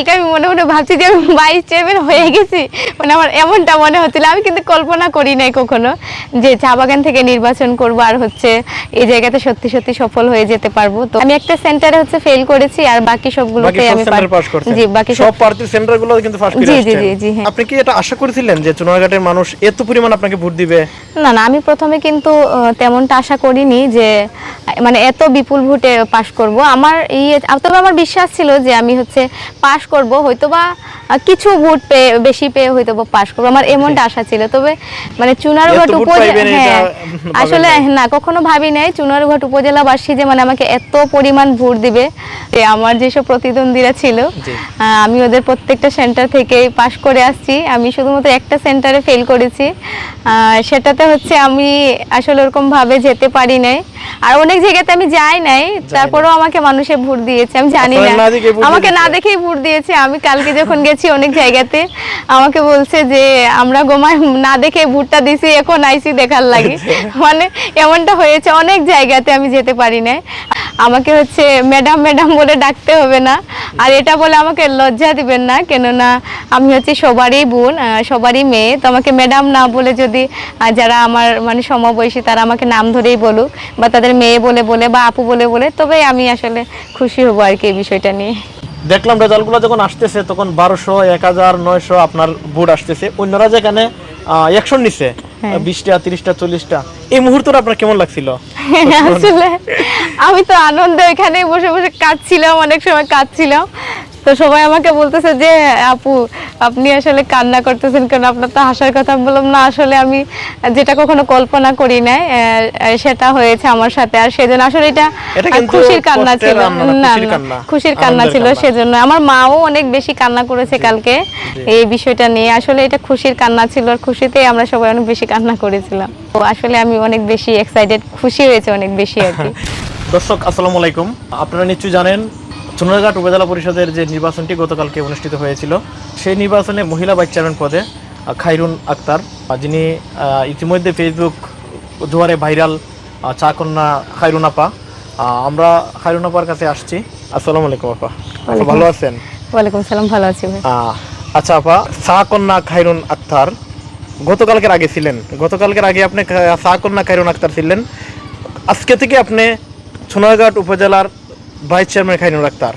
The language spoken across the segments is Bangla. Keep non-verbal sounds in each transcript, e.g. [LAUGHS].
কালকে আমি মনে মনে ভাবছি যে আমি ভাইস চেয়ারম্যান হয়ে গেছি। মানে আমার এমনটা মনে হচ্ছিল। আমি কিন্তু কল্পনা করি নাই কখনো যে চা বাগান থেকে নির্বাচন করব আর হচ্ছে এই জায়গাতে সত্যি সত্যি সফল হয়ে যেতে পারব। তো আমি একটা সেন্টারে হচ্ছে ফেল করেছি আর বাকি সবগুলোতে আমি জি বাকি সব প্রার্থীর সেন্টারগুলো কিন্তু ফার্স্ট করে জি, জি, জি, জি, হ্যাঁ। আপনি কি এটা আশা করেছিলেন যে চুনারঘাটের মানুষ এত পরিমাণ আপনাকে ভোট দিবে? না না আমি প্রথমে কিন্তু তেমনটা আশা করিনি যে মানে এত বিপুল ভোটে পাশ করব। আমার এই তবে আমার বিশ্বাস ছিল যে আমি হচ্ছে পাশ করব হয়তোবা কিছু ভোট পেয়ে বেশি পেয়ে হয়তো বা পাশ করব। আমার এমনটা আশা ছিল তবে মানে চুনারঘাট উপজেলা হ্যাঁ। আসলে না কখনো ভাবি নাই চুনারঘাট উপজেলাবাসী যে মানে আমাকে এত পরিমাণ ভোট দিবে যে আমার যেসব প্রতিদ্বন্দ্বীরা ছিল আমি ওদের প্রত্যেকটা সেন্টার থেকেই পাশ করে আসছি। আমি শুধুমাত্র একটা সেন্টারে ফেল করেছি। সেটাতে হচ্ছে আমি আসলে ওরকম ভাবে যেতে পারি নাই। আর অনেক জায়গাতে আমি যাই নাই তারপরেও আমাকে মানুষে ভোট দিয়েছে আমি জানি না। আমাকে না দেখেই ভোট দিয়েছে আমি কালকে যখন গেছি অনেক জায়গাতে, আমাকে বলছে যে আমরা গোমায় না দেখে ভোটটা দিছি, এখন আইসি দেখার লাগে। মানে এমনটা হয়েছে, অনেক জায়গাতে আমি যেতে পারি না আমাকে হচ্ছে ম্যাডাম ম্যাডাম বলে ডাকতে হবে না। আর এটা বলে আমাকে লজ্জা দিবেন না, কেননা আমি হচ্ছে সবারই বোন সবারই মেয়ে। তো আমাকে ম্যাডাম না বলে যদি যারা আমার মানে সমবয়সী, তারা আমাকে নাম ধরেই বলুক, বা তাদের মেয়ে বলে বলে, বা আপু বলে বলে তবে আমি আসলে খুশি হব আর কি এই বিষয়টা নিয়ে। দেখলাম রেজাল্টগুলো যখন আসতেছে তখন বারোশো এক হাজার নয়শো আপনার ভোট আসতেছে। অন্যরা যেখানে একশো নিচ্ছে হ্যাঁ। বিশটা তিরিশটা চল্লিশটা। এই মুহূর্তটা আপনার কেমন লাগছিল? আসলে আমি তো আনন্দে এখানে বসে বসে কাঁদছিলাম অনেক সময় কাঁদছিলাম। তো সবাই আমাকে বলতেছে যে আপু আপনি আসলে কান্না করতেছেন কেন? আপনার তো হাসার কথা আমি বললাম না আসলে আমি যেটা কখনো কল্পনা করি নাই সেটা হয়েছে আমার সাথে। আর সেজন্য আসলে এটা খুশির কান্না ছিল। না, খুশির কান্না, ছিল সেজন্য। আমার মাও অনেক বেশি কান্না করেছে কালকে এই বিষয়টা নিয়ে। আসলে এটা খুশির কান্না ছিল আর খুশিতেই আমরা সবাই অনেক বেশি কান্না করেছিলাম। তো আসলে আমি অনেক বেশি এক্সাইটেড খুশি হয়েছে অনেক বেশি আর কি। [LAUGHS] দর্শক আসসালামু আলাইকুম। আপনারা নিশ্চয়ই জানেন চুনারঘাট উপজেলা পরিষদের যে নির্বাচনটি গতকালকে অনুষ্ঠিত হয়েছিল সেই নির্বাচনে মহিলা ভাইস চেয়ারম্যান পদে খাইরুন আক্তার যিনি ইতিমধ্যে ফেসবুক দুয়ারে ভাইরাল চা কন্যা খাইরুন আপা। আমরা খাইরুন আপার কাছে আসছি। আসসালামু আলাইকুম আপা। ভালো আছেন? ওয়ালাইকুম সালাম ভালো আছি আচ্ছা আপা চা কন্যা খাইরুন আক্তার গতকালকের আগে ছিলেন। গতকালকের আগে আপনি চা কন্যা খাইরুন আক্তার ছিলেন। আজকে থেকে আপনি সোনারঘাট উপজেলার ভাইস চেয়ারম্যান খাইরুন আক্তার।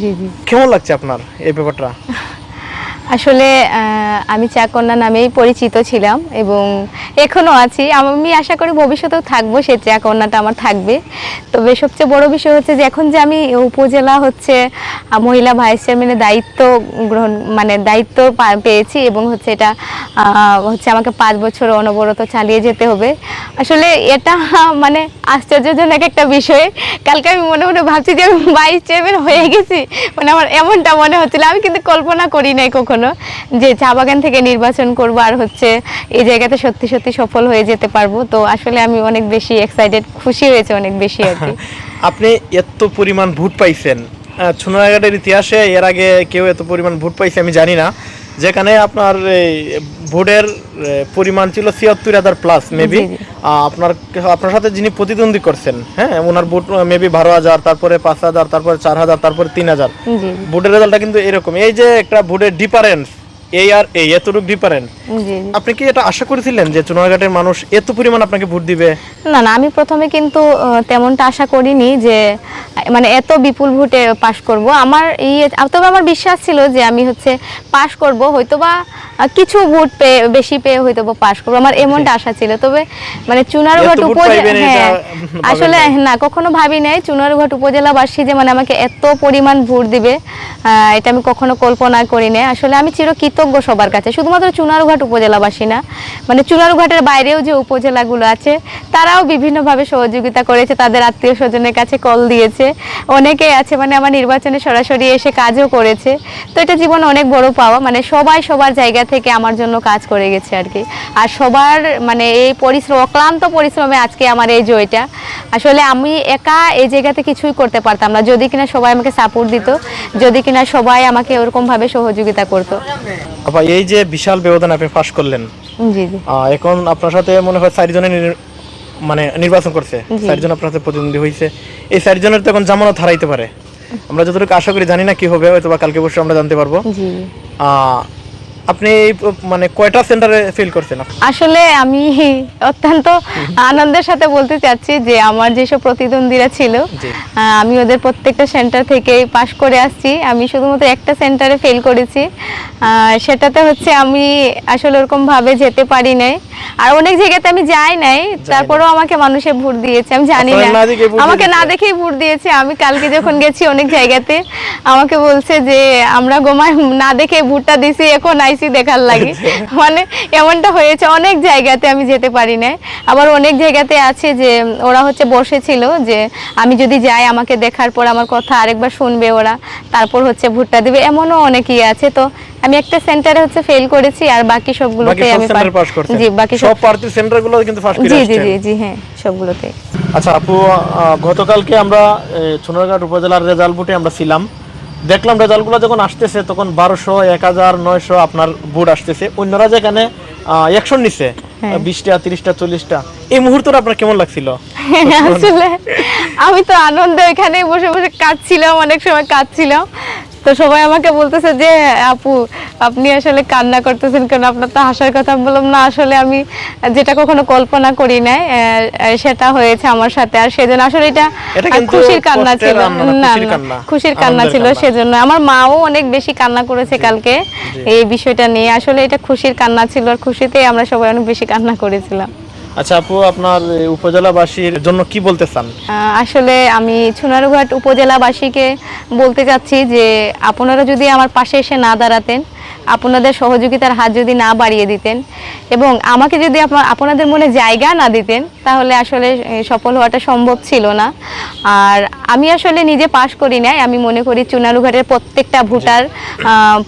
জি জি। কেমন লাগছে আপনার এই ব্যাপারটা? আসলে আমি চাকন্যা নামেই পরিচিত ছিলাম এবং এখনও আছি। আমি আশা করি ভবিষ্যতেও থাকব সেই চাকন্যাটা আমার থাকবে। তবে সবচেয়ে বড় বিষয় হচ্ছে যে এখন যে আমি উপজেলা হচ্ছে মহিলা ভাইস চেয়ারম্যানের দায়িত্ব গ্রহণ মানে দায়িত্ব পেয়েছি এবং হচ্ছে এটা হচ্ছে আমাকে পাঁচ বছর অনবরত চালিয়ে যেতে হবে। আসলে এটা মানে আশ্চর্যজনক একটা বিষয়। কালকে আমি মনে মনে ভাবছি যে আমি ভাইস চেয়ারম্যান হয়ে গেছি। মানে আমার এমনটা মনে হচ্ছিল। আমি কিন্তু কল্পনা করি নাই কখনো যে চা বাগান থেকে নির্বাচন করব আর হচ্ছে এই জায়গাতে সত্যি সত্যি সফল হয়ে যেতে পারব। তো আসলে আমি অনেক বেশি এক্সাইটেড খুশি হয়েছে অনেক বেশি আর কি। [LAUGHS] আপনি এত পরিমাণ ভোট পাইছেন। সোনারঘাটের ইতিহাসে এর আগে কেউ এত পরিমাণ ভোট পাইছে আমি জানি না। যেখানে আপনার এই ভোটের পরিমাণ ছিল ছিয়াত্তর হাজার প্লাস মেবি। আপনার আপনার সাথে যিনি প্রতিদ্বন্দ্বী করছেন হ্যাঁ ওনার ভোট মেবি বারো হাজার তারপরে পাঁচ হাজার তারপরে চার হাজার তারপরে তিন হাজার। ভোটের রেজাল্টটা কিন্তু এরকম। এই যে একটা ভোটের ডিফারেন্স এই আর এই এতটুকু জি আপনি কি এটা আশা করেছিলেন যে চুনারঘাটের মানুষ এত পরিমাণ আপনাকে ভোট দিবে? না না আমি প্রথমে কিন্তু তেমনটা আশা করিনি যে মানে এত বিপুল ভোটে পাশ করব। আমার এই তবে আমার বিশ্বাস ছিল যে আমি হচ্ছে পাশ করব হয়তোবা কিছু ভোট পেয়ে বেশি পেয়ে হয়তো বা পাশ করব। আমার এমনটা আশা ছিল। তবে মানে চুনারঘাট উপজেলা হ্যাঁ আসলে না কখনো ভাবি নাই চুনারঘাট উপজেলাবাসী যে মানে আমাকে এত পরিমাণ ভোট দিবে। এটা আমি কখনো কল্পনা করি নাই। আসলে আমি চিরকৃতজ্ঞ সবার কাছে। শুধুমাত্র চুনারঘাট উপজেলাবাসী না মানে চুনারুঘাটের বাইরেও যে উপজেলাগুলো আছে, তারাও বিভিন্নভাবে সহযোগিতা করেছে, তাদের আত্মীয় স্বজনের কাছে কল দিয়েছে। অনেকেই আছে মানে আমার নির্বাচনে সরাসরি এসে কাজও করেছে। তো এটা জীবনে অনেক বড় পাওয়া মানে সবাই সবার জায়গা থেকে আমার জন্য কাজ করে গেছে আর কি। আর সবার মানে এই পরিশ্রম, অক্লান্ত পরিশ্রমে আজকে আমার এই জয়টা। আসলে আমি একা এই জায়গাতে কিছুই করতে পারতাম না। যদি কিনা সবাই আমাকে সাপোর্ট দিত, যদি কিনা সবাই আমাকে ওরকমভাবে সহযোগিতা করতো। আপা এই যে বিশাল ব্যবধান আপনি ফাঁস করলেন জি জি। এখন আপনার সাথে মনে হয় চারজনের নির- মানে নির্বাচন করছে। চারজন আপনার সাথে প্রতিদ্বন্দ্বী হয়েছে এই চারজনের তো এখন জামানত হারাইতে পারে। আমরা যতটুকু আশা করি জানি না কি হবে হয়তো বা কালকে বসে আমরা জানতে পারব। আপনি মানে কয়টা সেন্টারে ফিল করছেন আসলে আমি অত্যন্ত আনন্দের সাথে বলতে চাচ্ছি যে আমার যেসব প্রতিদ্বন্দ্বীরা ছিল আমি ওদের প্রত্যেকটা সেন্টার পাশ করে আসছি। আমি শুধুমাত্র একটা সেন্টারে ফেল করেছি। সেটাতে হচ্ছে আমি আসলে ওরকম ভাবে যেতে পারি নাই। আর অনেক জায়গাতে আমি যাই নাই তারপরেও আমাকে মানুষে ভোট দিয়েছে আমি জানি না। আমাকে না দেখেই ভোট দিয়েছে। আমি কালকে যখন গেছি অনেক জায়গাতে আমাকে বলছে যে আমরা গোমায় না দেখে ভোটটা দিছি এখন আইসি দেখার লাগে। মানে এমনটা হয়েছে অনেক জায়গাতে আমি যেতে পারি না আবার অনেক জায়গাতে আছে যে ওরা হচ্ছে বসেছিল যে আমি যদি যাই আমাকে দেখার পর আমার কথা আরেকবার শুনবে ওরা তারপর হচ্ছে ভোটটা দিবে। এমনও অনেকেই আছে। তো আমি একটা সেন্টারে হচ্ছে ফেল করেছি আর বাকি বাকি সবগুলোতে আমি পাস জি বাকি সব প্রার্থীর সেন্টারগুলো কিন্তু ফার্স্ট জি জি জি জি হ্যাঁ সবগুলোতে। আচ্ছা আপু গতকালকে আমরা সোনারঘাট উপজেলার রেজাল্ট বুটে আমরা ছিলাম। দেখলাম রেজাল্টগুলো যখন আসতেছে তখন বারোশো এক হাজার নয়শো আপনার বোর্ড আসতেছে। অন্যরা যেখানে অ্যাকশন নিছে হ্যাঁ। বিশটা তিরিশটা চল্লিশটা এই মুহূর্তটা আপনার কেমন লাগছিল? আসলে আমি তো আনন্দে এখানে বসে বসে কাঁদছিলাম অনেক সময় কাঁদছিলাম। তো সবাই আমাকে বলতেছে যে আপু আপনি আসলে কান্না করতেছেন কেন? আপনার তো হাসার কথা। আমি বললাম না আসলে আমি যেটা কখনো কল্পনা করি নাই সেটা হয়েছে আমার সাথে। আর সেজন্য আসলে এটা খুশির কান্না ছিল। না, না খুশির কান্না, ছিল সেজন্য। আমার মাও অনেক বেশি কান্না করেছে কালকে এই বিষয়টা নিয়ে। আসলে এটা খুশির কান্না ছিল আর খুশিতেই আমরা সবাই অনেক বেশি কান্না করেছিলাম। আচ্ছা আপু, আপনার উপজেলাবাসীর জন্য কি বলতে চান? আসলে আমি সোনারঘাট উপজেলাবাসীকে বলতে চাচ্ছি যে, আপনারা যদি আমার পাশে এসে না দাঁড়াতেন আপনাদের সহযোগিতার হাত যদি না বাড়িয়ে দিতেন এবং আমাকে যদি আপনাদের মনে জায়গা না দিতেন, তাহলে আসলে সফল হওয়াটা সম্ভব ছিল না। আর আমি আসলে নিজে পাশ করি নাই, আমি মনে করি চুনারুঘাটের প্রত্যেকটা ভোটার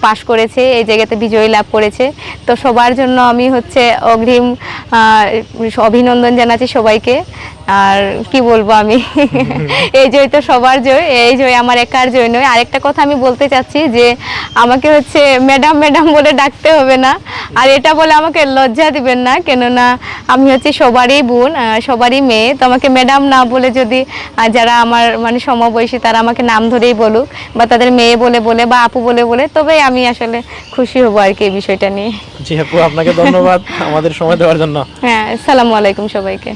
পাশ করেছে, এই জায়গাতে বিজয়ী লাভ করেছে। তো সবার জন্য আমি হচ্ছে অগ্রিম অভিনন্দন জানাচ্ছি সবাইকে। আর কি বলব আমি? [LAUGHS] এই জয় তো সবার জয় এই জয় আমার একার জয় নয়। আরেকটা কথা আমি বলতে চাচ্ছি যে আমাকে হচ্ছে ম্যাডাম ম্যাডাম বলে ডাকতে হবে না। আর এটা বলে আমাকে লজ্জা দিবেন না কেননা আমি হচ্ছে সবারই বোন সবারই মেয়ে। তো আমাকে ম্যাডাম না বলে যদি যারা আমার মানে সমবয়সী তারা আমাকে নাম ধরেই বলুক বা তাদের মেয়ে বলে বলে বা আপু বলে বলে তবেই আমি আসলে খুশি হব আর কি এই বিষয়টা নিয়ে। জি আপু আপনাকে ধন্যবাদ আমাদের সময় দেওয়ার জন্য। হ্যাঁ আসসালামু আলাইকুম সবাইকে।